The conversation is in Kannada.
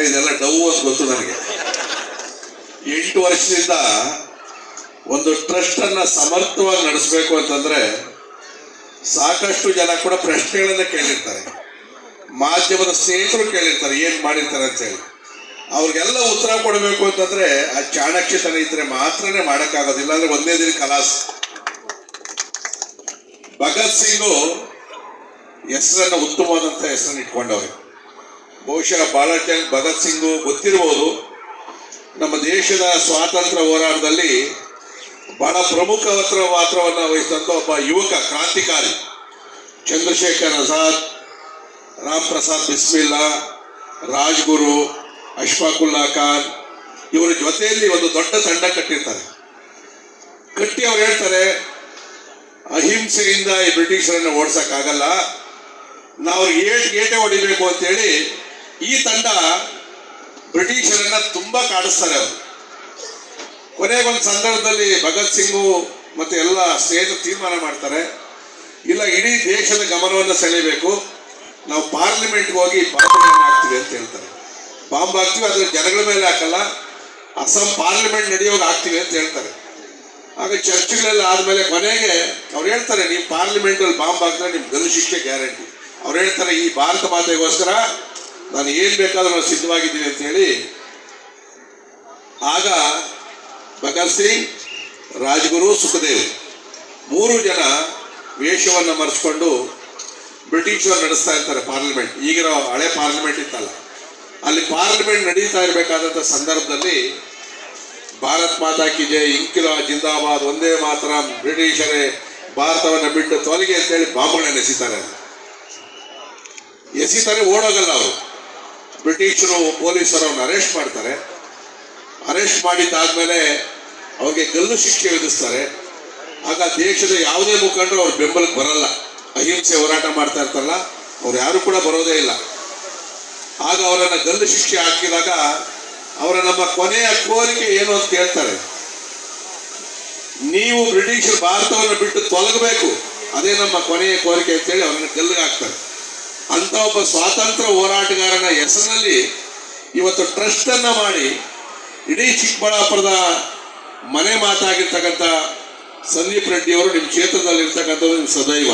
ಇದೆಲ್ಲ ಡೌ ಅಂತ ಗೊತ್ತು ನನಗೆ. ಎಂಟು ವರ್ಷದಿಂದ ಒಂದು ಟ್ರಸ್ಟ್ ಅನ್ನ ಸಮರ್ಥವಾಗಿ ನಡೆಸಬೇಕು ಅಂತಂದ್ರೆ ಸಾಕಷ್ಟು ಜನ ಕೂಡ ಪ್ರಶ್ನೆಗಳನ್ನ ಕೇಳಿರ್ತಾರೆ. ಮಾಧ್ಯಮದ ಸ್ನೇಹಿತರು ಕೇಳಿರ್ತಾರೆ, ಏನ್ ಮಾಡಿರ್ತಾರೆ ಅಂತ ಹೇಳಿ ಅವ್ರಿಗೆಲ್ಲ ಉತ್ತರ ಕೊಡಬೇಕು ಅಂತಂದ್ರೆ ಆ ಚಾಣಕ್ಯತನ ಇದ್ರೆ ಮಾತ್ರನೇ ಮಾಡೋಕ್ಕಾಗೋದಿಲ್ಲ, ಅಂದ್ರೆ ಒಂದೇ ದಿನ ಕಲಾಸ್. ಭಗತ್ ಸಿಂಗು ಹೆಸರನ್ನ ಉತ್ತಮವಾದಂತ ಹೆಸರನ್ನ ಇಟ್ಕೊಂಡವ್ರೆ. ಬಹುಶಃ ಬಾಲಚಂದ್ ಭಗತ್ ಸಿಂಗು ಗೊತ್ತಿರಬಹುದು ನಮ್ಮ ದೇಶದ ಸ್ವಾತಂತ್ರ್ಯ ಹೋರಾಟದಲ್ಲಿ ಬಹಳ ಪ್ರಮುಖ ಹತ್ರ ಪಾತ್ರವನ್ನು ವಹಿಸಿದಂಥ ಒಬ್ಬ ಯುವಕ, ಕ್ರಾಂತಿಕಾರಿ ಚಂದ್ರಶೇಖರ್ ಆಜಾದ್, ರಾಮ್ ಪ್ರಸಾದ್ ಬಿಸ್ಮಿಲ್ಲಾ, ರಾಜ್ಗುರು ಅಶ್ಫಾಕುಲ್ಲಾ ಖಾನ್ ಇವರ ಜೊತೆಯಲ್ಲಿ ಒಂದು ದೊಡ್ಡ ತಂಡ ಕಟ್ಟಿರ್ತಾರೆ. ಕಟ್ಟಿ ಅವ್ರು ಹೇಳ್ತಾರೆ, ಅಹಿಂಸೆಯಿಂದ ಈ ಬ್ರಿಟಿಷರನ್ನು ಓಡಿಸಕ್ಕಾಗಲ್ಲ. ನಾವು ಏಟ್ ಗೇಟೆ ಹೊಡಿಬೇಕು ಅಂತೇಳಿ ಈ ತಂಡ ಬ್ರಿಟಿಷರನ್ನ ತುಂಬಾ ಕಾಡಿಸ್ತಾರೆ ಅವರು. ಕೊನೆಗೊಂದು ಸಂದರ್ಭದಲ್ಲಿ ಭಗತ್ ಸಿಂಗು ಮತ್ತೆ ಎಲ್ಲ ಸ್ನೇಹಿತರು ತೀರ್ಮಾನ ಮಾಡ್ತಾರೆ, ಇಲ್ಲ, ಇಡೀ ದೇಶದ ಗಮನವನ್ನು ಸೆಳೆಯಬೇಕು. ನಾವು ಪಾರ್ಲಿಮೆಂಟ್ಗೆ ಹೋಗಿ ಬಾಂಬ್ ಹಾಕ್ತೀವಿ ಅಂತ ಹೇಳ್ತಾರೆ. ಬಾಂಬ್ ಹಾಕ್ತೀವಿ ಅದ್ರ ಜನಗಳ ಮೇಲೆ ಹಾಕಲ್ಲ, ಅಸ್ಸಾಂ ಪಾರ್ಲಿಮೆಂಟ್ ನಡೆಯೋಗಿ ಹಾಕ್ತೀವಿ ಅಂತ ಹೇಳ್ತಾರೆ. ಆಗ ಚರ್ಚ್ಗಳೆಲ್ಲ ಆದ್ಮೇಲೆ ಕೊನೆಗೆ ಅವ್ರು ಹೇಳ್ತಾರೆ, ನೀವು ಪಾರ್ಲಿಮೆಂಟ್ ಅಲ್ಲಿ ಬಾಂಬ್ ಹಾಕಿದ್ರೆ ನಿಮ್ ಗಲ್ಲು ಶಿಕ್ಷೆ ಗ್ಯಾರಂಟಿ. ಅವ್ರು ಹೇಳ್ತಾರೆ, ಈ ಭಾರತ ಮಾತೆಗೋಸ್ಕರ ನಾನು ಏನ್ ಬೇಕಾದ್ರೂ ನಾನು ಸಿದ್ಧವಾಗಿದ್ದೀನಿ ಅಂತ ಹೇಳಿ, ಆಗ ಭಗತ್ ಸಿಂಗ್, ರಾಜ್ಗುರು, ಸುಖದೇವ್ ಮೂರು ಜನ ವೇಷವನ್ನು ಮರೆಸ್ಕೊಂಡು ಬ್ರಿಟಿಷರು ನಡೆಸ್ತಾ ಇರ್ತಾರೆ ಪಾರ್ಲಿಮೆಂಟ್. ಈಗಿರೋ ಹಳೆ ಪಾರ್ಲಿಮೆಂಟ್ ಇತ್ತಲ್ಲ. ಅಲ್ಲಿ ಪಾರ್ಲಿಮೆಂಟ್ ನಡೀತಾ ಇರಬೇಕಾದಂಥ ಸಂದರ್ಭದಲ್ಲಿ ಭಾರತ್ ಮಾತಾ ಕಿ ಜೈ, ಇಂಕಿಲಾ ಜಿಂದಾಬಾದ್ ಒಂದೇ ಮಾತ್ರ, ಬ್ರಿಟಿಷರೇ ಭಾರತವನ್ನು ಬಿಟ್ಟು ತೊಲಗಿ ಅಂತೇಳಿ ಬಾಂಬ್ಗಳನ್ನ ಎಸಿತಾರೆ. ಎಸಿತಾರೆ ಓಡೋಗಲ್ಲ ಅವರು. ಬ್ರಿಟಿಷರು ಪೊಲೀಸರು ಅರೆಸ್ಟ್ ಮಾಡ್ತಾರೆ. ಅರೆಸ್ಟ್ ಮಾಡಿದ್ದಾದ್ಮೇಲೆ ಅವ್ರಿಗೆ ಗಲ್ಲು ಶಿಕ್ಷೆ ವಿಧಿಸ್ತಾರೆ. ಆಗ ದೇಶದ ಯಾವುದೇ ಮುಖಂಡರು ಅವ್ರ ಬೆಂಬಲಕ್ಕೆ ಬರಲ್ಲ. ಅಹಿಂಸೆ ಹೋರಾಟ ಮಾಡ್ತಾ ಇರ್ತಾರಲ್ಲ, ಅವ್ರು ಯಾರು ಕೂಡ ಬರೋದೇ ಇಲ್ಲ. ಆಗ ಅವರನ್ನ ಗಲ್ಲು ಶಿಕ್ಷೆ ಹಾಕಿದಾಗ ಅವರ ನಮ್ಮ ಕೊನೆಯ ಕೋರಿಕೆ ಏನು ಅಂತ ಹೇಳ್ತಾರೆ ನೀವು ಬ್ರಿಟಿಷರು ಭಾರತವನ್ನು ಬಿಟ್ಟು ತೊಲಗಬೇಕು. ಅದೇ ನಮ್ಮ ಕೊನೆಯ ಕೋರಿಕೆ ಅಂತೇಳಿ ಅವ್ರನ್ನ ಗಲ್ಲಿಗೆ ಹಾಕ್ತಾರೆ. ಅಂತ ಒಬ್ಬ ಸ್ವಾತಂತ್ರ್ಯ ಹೋರಾಟಗಾರನ ಹೆಸರಿನಲ್ಲಿ ಇವತ್ತು ಟ್ರಸ್ಟ್ ಅನ್ನ ಮಾಡಿ ಇಡೀ ಚಿಕ್ಕಬಳ್ಳಾಪುರದ ಮನೆ ಮಾತಾಗಿರ್ತಕ್ಕಂಥ ಸಂದೀಪ್ ರೆಡ್ಡಿ ಅವರು ನಿಮ್ಮ ಕ್ಷೇತ್ರದಲ್ಲಿರ್ತಕ್ಕಂಥದ್ದು ನಿಮ್ಮ ಸದೈವ.